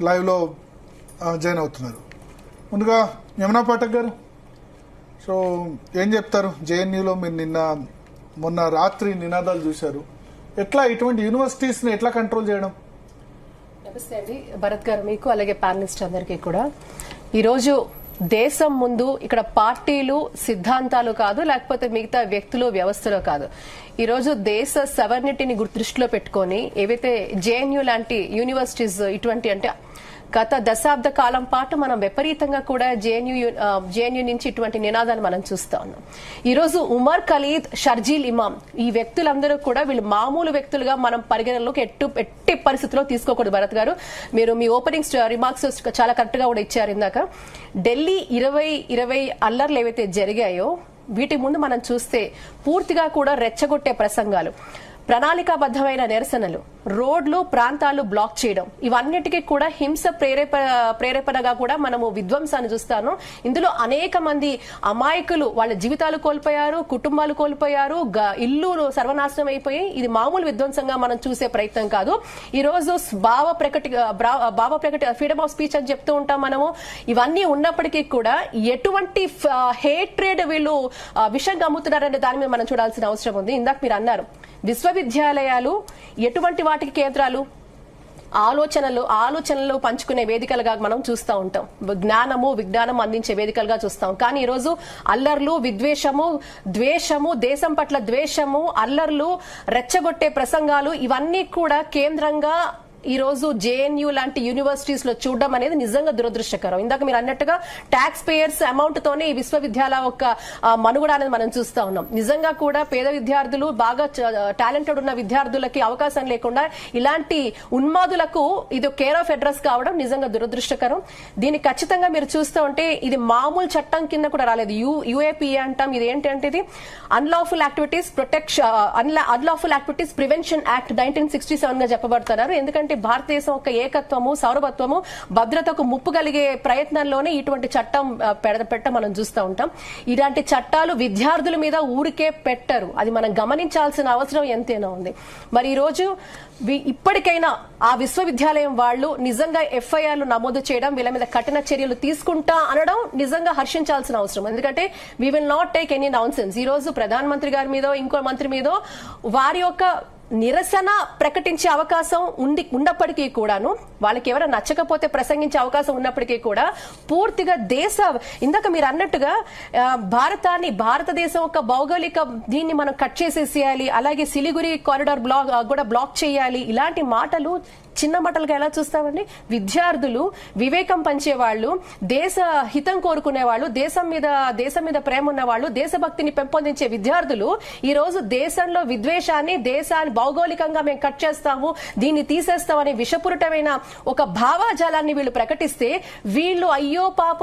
లైవ్లో జాయిన్ అవుతున్నారు. ముందుగా యమునా పాఠక్ గారు. సో ఏం చెప్తారు? జేఎన్యూలో మీరు నిన్న మొన్న రాత్రి నినాదాలు చూశారు. ఎట్లా ఇటువంటి యూనివర్సిటీస్ని ఎట్లా కంట్రోల్ చేయడం? నమస్తే అండి. భరత్ గారు మీకు అలాగే ప్యానలిస్ట్ అందరికీ కూడా. ఈరోజు దేశం ముందు ఇక్కడ పార్టీలు సిద్ధాంతాలు కాదు లేకపోతే మిగతా వ్యక్తులు వ్యవస్థలో కాదు. ఈరోజు దేశ సవర్నిటీని దృష్టిలో పెట్టుకొని ఏవైతే జేఎన్యూ లాంటి యూనివర్సిటీస్ ఇటువంటి అంటే గత దశాబ్ద కాలం పాటు మనం విపరీతంగా కూడా జేఎన్యూ జేఎన్యూ నుంచి ఇటువంటి నినాదాలు మనం చూస్తా ఉన్నాం. ఈరోజు ఉమర్ ఖలీద్ షర్జీల్ ఇమాం ఈ వ్యక్తులందరూ కూడా వీళ్ళు మామూలు వ్యక్తులుగా మనం పరిగణనలోకి ఎట్టు ఎట్టి పరిస్థితిలో తీసుకోకూడదు. భరత్ గారు మీరు మీ ఓపెనింగ్ రిమార్క్స్ చాలా కరెక్ట్గా కూడా ఇచ్చారు ఇందాక. ఢిల్లీ ఇరవై ఇరవై అల్లర్లు ఏవైతే జరిగాయో వీటి ముందు మనం చూస్తే పూర్తిగా కూడా రెచ్చగొట్టే ప్రసంగాలు. ప్రణాళికాబద్ధమైన నిరసనలు. రోడ్లు ప్రాంతాలు బ్లాక్ చేయడం. ఇవన్నిటికీ కూడా హింస ప్రేరేప ప్రేరేపణగా కూడా మనము విధ్వంసాన్ని చూస్తాను. ఇందులో అనేక మంది అమాయకులు వాళ్ళ జీవితాలు కోల్పోయారు కుటుంబాలు కోల్పోయారు గ- ఇల్లు సర్వనాశనం అయిపోయి ఇది మామూలు విధ్వంసంగా మనం చూసే ప్రయత్నం కాదు. ఈ రోజు భావ ప్రకటి భావ ప్రకటి ఫ్రీడమ్ ఆఫ్ స్పీచ్ అని చెప్తూ ఉంటాం మనము. ఇవన్నీ ఉన్నప్పటికీ కూడా ఎటువంటి హేట్రేడ్ వీళ్ళు విషం కమ్ముతున్నారనే దాని మీద మనం చూడాల్సిన అవసరం ఉంది. ఇందాక మీరు అన్నారు విశ్వవిద్యాలయాలు ఎటువంటి వాటికి కేంద్రాలు ఆలోచనలు ఆలోచనలు పంచుకునే వేదికలుగా మనం చూస్తూ ఉంటాం. జ్ఞానము విజ్ఞానం అందించే వేదికలుగా చూస్తాం. కానీ ఈరోజు అల్లర్లు విద్వేషము ద్వేషము దేశం పట్ల ద్వేషము అల్లర్లు రెచ్చగొట్టే ప్రసంగాలు ఇవన్నీ కూడా కేంద్రంగా ఈ రోజు జేఎన్యూ లాంటి యూనివర్సిటీస్లో చూడడం అనేది నిజంగా దురదృష్టకరం. ఇందాక మీరు అన్నట్టుగా ట్యాక్స్ పేయర్స్ అమౌంట్ తోనే ఈ విశ్వవిద్యాలయ యొక్క మనుగడ అనేది మనం చూస్తా ఉన్నాం. నిజంగా కూడా పేద విద్యార్థులు బాగా టాలెంటెడ్ ఉన్న విద్యార్థులకి అవకాశం లేకుండా ఇలాంటి ఉన్మాదులకు ఇది కేర్ ఆఫ్ అడ్రస్ కావడం నిజంగా దురదృష్టకరం. దీన్ని ఖచ్చితంగా మీరు చూస్తూ ఉంటే ఇది మామూలు చట్టం కింద కూడా రాలేదు. యూ యూఏపీఏ అంటాం ఇది ఏంటంటే ఇది unlawful activities protection unlawful activities prevention act nineteen sixty సెవెన్గా చెప్పబడుతున్నారు. ఎందుకంటే భారతదేశం యొక్క ఏకత్వము సౌరభత్వము భద్రతకు ముప్పు కలిగే ప్రయత్నంలోనే ఇటువంటి చట్టం పెడ పెట్ట మనం చూస్తూ ఉంటాం. ఇలాంటి చట్టాలు విద్యార్థుల మీద ఊరికే పెట్టరు. అది మనం గమనించాల్సిన అవసరం ఎంతైనా ఉంది. మరి ఈరోజు వి- ఇప్పటికైనా ఆ విశ్వవిద్యాలయం వాళ్ళు నిజంగా ఎఫ్ఐఆర్లు నమోదు చేయడం వీళ్ళ మీద కఠిన చర్యలు తీసుకుంటా అనడం నిజంగా హర్షించాల్సిన అవసరం. ఎందుకంటే we will not take any nonsense ఈ రోజు ప్రధానమంత్రి గారి మీదో ఇంకో మంత్రి మీదో వారి యొక్క నిరసన ప్రకటించే అవకాశం ఉండి ఉన్నప్పటికీ కూడాను వాళ్ళకి ఎవరైనా నచ్చకపోతే ప్రసంగించే అవకాశం ఉన్నప్పటికీ కూడా పూర్తిగా దేశ ఇందాక మీరు అన్నట్టుగా భారతాన్ని భారతదేశం యొక్క భౌగోళిక దీన్ని మనం కట్ చేసేసేయాలి అలాగే సిలిగురి కారిడార్ బ్లాక్ కూడా బ్లాక్ చేయాలి ఇలాంటి మాటలు చిన్న మాటలుగా ఎలా చూస్తామండి? విద్యార్థులు వివేకం పంచేవాళ్ళు దేశ హితం కోరుకునే వాళ్ళు దేశం మీద దేశం మీద ప్రేమ ఉన్న వాళ్ళు దేశభక్తిని పెంపొందించే విద్యార్థులు ఈ రోజు దేశంలో విద్వేషాన్ని దేశాన్ని భౌగోళికంగా మేము కట్ చేస్తాము దీన్ని తీసేస్తామనే విషపురటమైన ఒక భావాజాలాన్ని వీళ్ళు ప్రకటిస్తే వీళ్ళు అయ్యో పాప